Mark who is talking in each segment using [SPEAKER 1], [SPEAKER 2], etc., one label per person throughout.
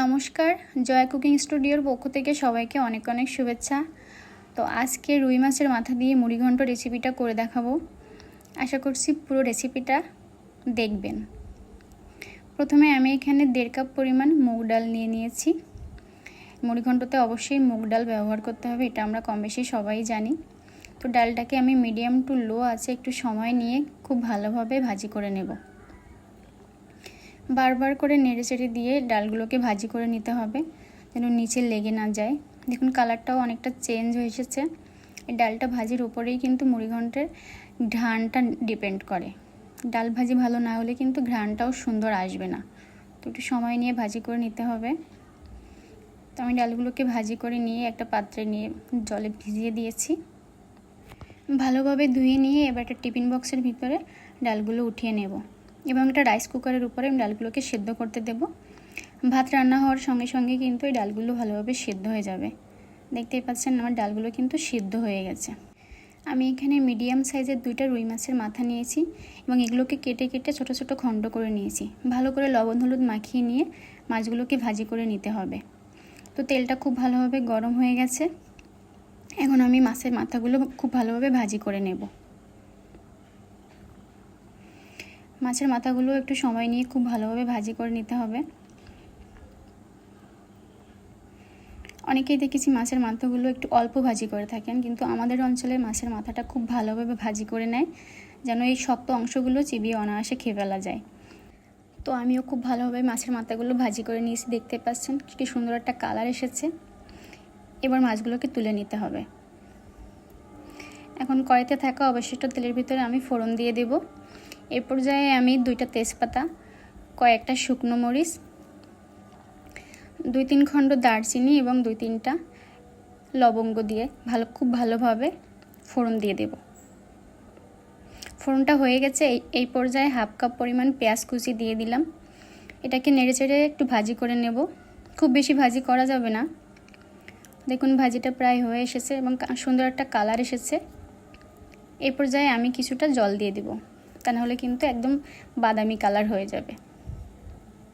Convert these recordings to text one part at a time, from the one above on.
[SPEAKER 1] নমস্কার, জয়া কুকিং স্টুডিওর পক্ষ থেকে সবাইকে অনেক অনেক শুভেচ্ছা। তো আজকে রুই মাছের মাথা দিয়ে মুড়িঘণ্ট রেসিপিটা করে দেখাবো। আশা করছি পুরো রেসিপিটা দেখবেন। প্রথমে আমি এখানে দেড় কাপ পরিমাণ মুগ ডাল নিয়ে নিয়েছি। মুড়িঘণ্টতে অবশ্যই মুগ ডাল ব্যবহার করতে হবে, এটা আমরা কম বেশি সবাই জানি। তো ডালটাকে আমি মিডিয়াম টু লো আছে, একটু সময় নিয়ে খুব ভালোভাবে ভাজি করে নেব। বারবার করে নেড়ে চেড়ে দিয়ে ডালগুলোকে ভাজি করে নিতে হবে, যেন নিচে লেগে না যায়। দেখুন, কালারটাও অনেকটা চেঞ্জ হয়ে এসেছে। এই ডালটা ভাজির উপরেই কিন্তু মুড়িঘণ্টের ঘ্রাণটা ডিপেন্ড করে। ডাল ভাজি ভালো না হলে কিন্তু ঘ্রাণটাও সুন্দর আসবে না। তো একটু সময় নিয়ে ভাজি করে নিতে হবে। তো আমি ডালগুলোকে ভাজি করে নিয়ে একটা পাত্রে নিয়ে জলে ভিজিয়ে দিয়েছি। ভালোভাবে ধুয়ে নিয়ে এবার একটা টিফিন বক্সের ভিতরে ডালগুলো উঠিয়ে নেব। এবং একটা রাইস কুকারের উপরে আমি ডালগুলোকে সেদ্ধ করতে দেব। ভাত রান্না হওয়ার সঙ্গে সঙ্গে কিন্তু এই ডালগুলো ভালোভাবে সেদ্ধ হয়ে যাবে। দেখতেই পাচ্ছেন আমার ডালগুলো কিন্তু সিদ্ধ হয়ে গেছে। আমি এখানে মিডিয়াম সাইজের দুইটা রুই মাছের মাথা নিয়েছি এবং এগুলোকে কেটে কেটে ছোট ছোট খণ্ড করে নিয়েছি। ভালো করে লবণ হলুদ মাখিয়ে নিয়ে মাছগুলোকে ভাজি করে নিতে হবে। তো তেলটা খুব ভালোভাবে গরম হয়ে গেছে। এখন আমি মাছের মাথাগুলো খুব ভালোভাবে ভাজি করে নেব। মাছের মাথাগুলো একটু সময় নিয়ে খুব ভালোভাবে ভাজি করে নিতে হবে। অনেকেই দেখেছি মাছের মাথাগুলো একটু অল্প ভাজি করে থাকেন, কিন্তু আমাদের অঞ্চলে মাছের মাথাটা খুব ভালোভাবে ভাজি করে নেয়, যেন এই শক্ত অংশগুলো চিবিয়ে অনায়াসে খেয়ে ফেলা যায়। তো আমিও খুব ভালোভাবে মাছের মাথাগুলো ভাজি করে নিয়েছি, দেখতে পাচ্ছেন কি সুন্দর একটা কালার এসেছে। এবার মাছগুলোকে তুলে নিতে হবে। এখন কড়াইতে থাকা অবশিষ্ট তেলের ভিতরে আমি ফোড়ন দিয়ে দেবো। এ পর্যায়ে আমি দুইটা তেজপাতা, কয়েকটা শুকনো মরিচ, দুই তিন খণ্ড দারচিনি এবং দুই তিনটা লবঙ্গ দিয়ে ভালো, খুব ভালোভাবে ফোড়ন দিয়ে দেব। ফোড়নটা হয়ে গেছে, এই পর্যায়ে হাফ কাপ পরিমাণ পেঁয়াজ কুচি দিয়ে দিলাম। এটাকে নেড়ে চেড়ে একটু ভাজি করে নেব। খুব বেশি ভাজি করা যাবে না। দেখুন, ভাজিটা প্রায় হয়ে এসেছে এবং সুন্দর একটা কালার এসেছে। এই পর্যায়ে আমি কিছুটা জল দিয়ে দেবো। তা নাহলে কিন্তু একদম বাদামি কালার হয়ে যাবে।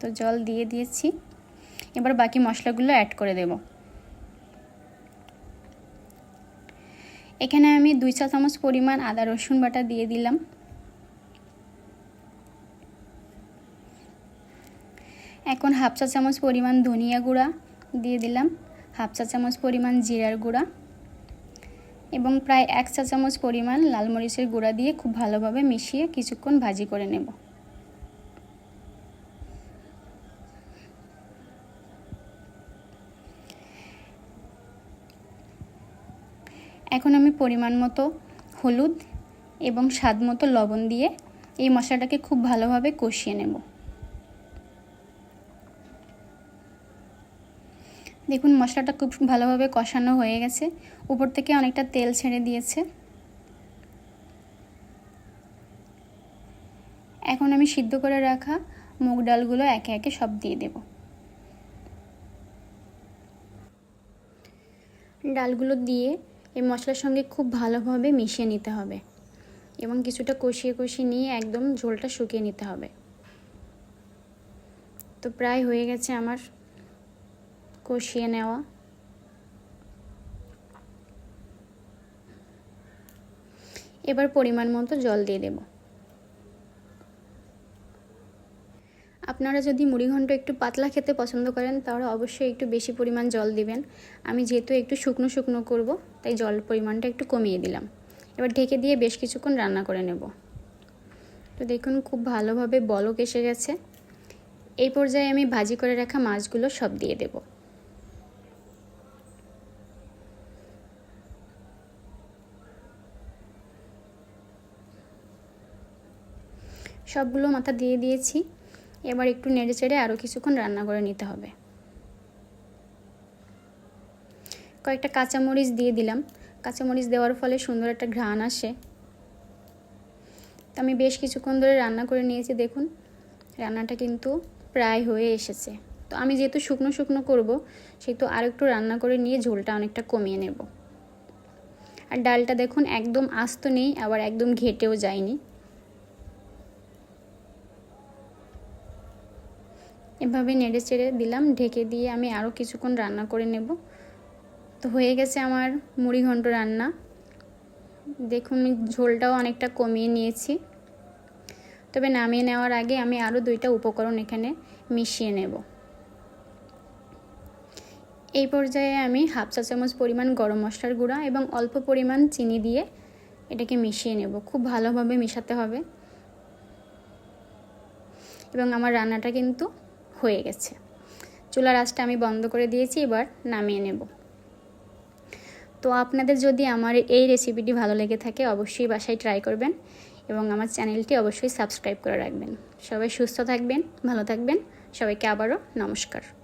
[SPEAKER 1] তো জল দিয়ে দিয়েছি। এবার বাকি মশলাগুলো অ্যাড করে দেব। এখানে আমি দুই চা চামচ পরিমাণ আদা, রসুন বাটা দিয়ে দিলাম। এখন হাফ চা চামচ পরিমাণ ধনিয়া গুঁড়া দিয়ে দিলাম। হাফ চা চামচ পরিমাণ জিরার গুঁড়া। এবং প্রায় এক চা চামচ পরিমাণ লাল মরিচের গুঁড়া দিয়ে খুব ভালোভাবে মিশিয়ে কিছুক্ষণ ভাজি করে নেব। এখন আমি পরিমাণ মতো হলুদ এবং স্বাদ মতো লবণ দিয়ে এই মশলাটাকে খুব ভালোভাবে কষিয়ে নেব। দেখুন, মশলাটা খুব ভালোভাবে কষানো হয়ে গেছে। উপর থেকে অনেকটা তেল ছেড়ে দিয়েছে। এখন আমি সিদ্ধ করে রাখা মুগ ডালগুলো একে একে সব দিয়ে দেব। ডালগুলো দিয়ে এই মশলার সঙ্গে খুব ভালোভাবে মিশিয়ে নিতে হবে এবং কিছুটা কষিয়ে কষিয়ে নিয়ে একদম ঝোলটা শুকিয়ে নিতে হবে। তো প্রায় হয়ে গেছে আমার কষিয়ে নেওয়া। এবার পরিমাণ মতো জল দিয়ে দেব। আপনারা যদি মুড়িঘণ্ট একটু পাতলা খেতে পছন্দ করেন, তাহলে অবশ্যই একটু বেশি পরিমাণ জল দিবেন। আমি যেহেতু একটু শুকনো শুকনো করব, তাই জল পরিমাণটা একটু কমিয়ে দিলাম। এবার ঢেকে দিয়ে বেশ কিছুক্ষণ রান্না করে নেব। তো দেখুন, খুব ভালোভাবে বলক এসে গেছে। এই পর্যায়ে আমি ভাজি করে রাখা মাছগুলো সব দিয়ে দেবো। সবগুলো মাথা দিয়ে দিয়েছি। এবার একটু নেড়ে চেড়ে আরও কিছুক্ষণ রান্না করে নিতে হবে। কয়েকটা কাঁচামরিচ দিয়ে দিলাম। কাঁচামরিচ দেওয়ার ফলে সুন্দর একটা ঘ্রাণ আসে। আমি বেশ কিছুক্ষণ ধরে রান্না করে নিয়েছি, দেখুন। রান্নাটা কিন্তু প্রায় হয়ে এসেছে। তো আমি যেহেতু শুকনো শুকনো করব, সেহেতু আর একটু রান্না করে নিয়ে ঝোলটা অনেকটা কমিয়ে নেব। আর ডালটা দেখুন একদম আস্ত নেই, আবার একদম ঘেটেও যায়নি। এভাবে নেড়ে চেড়ে দিলাম, ঢেকে দিয়ে আমি আরও কিছুক্ষণ রান্না করে নেব। তো হয়ে গেছে আমার মুড়ি ঘন্ট রান্না। দেখুন, ঝোলটাও অনেকটা কমিয়ে নিয়েছি। তবে নামিয়ে নেওয়ার আগে আমি আরও দুইটা উপকরণ এখানে মিশিয়ে নেব। এই পর্যায়ে আমি হাফ চা চামচ পরিমাণ গরম মশলার গুঁড়া এবং অল্প পরিমাণ চিনি দিয়ে এটাকে মিশিয়ে নেব। খুব ভালোভাবে মেশাতে হবে। এবং আমার রান্নাটা কিন্তু হয়ে গেছে। চুলার আঁচটা আমি বন্ধ করে দিয়েছি, এবার নামিয়ে নেব। তো আপনাদের যদি আমার এই রেসিপিটি ভালো লেগে থাকে, অবশ্যই বাসায় ট্রাই করবেন এবং আমার চ্যানেলটি অবশ্যই সাবস্ক্রাইব করে রাখবেন। সবাই সুস্থ থাকবেন, ভালো থাকবেন। সবাইকে আবারও নমস্কার।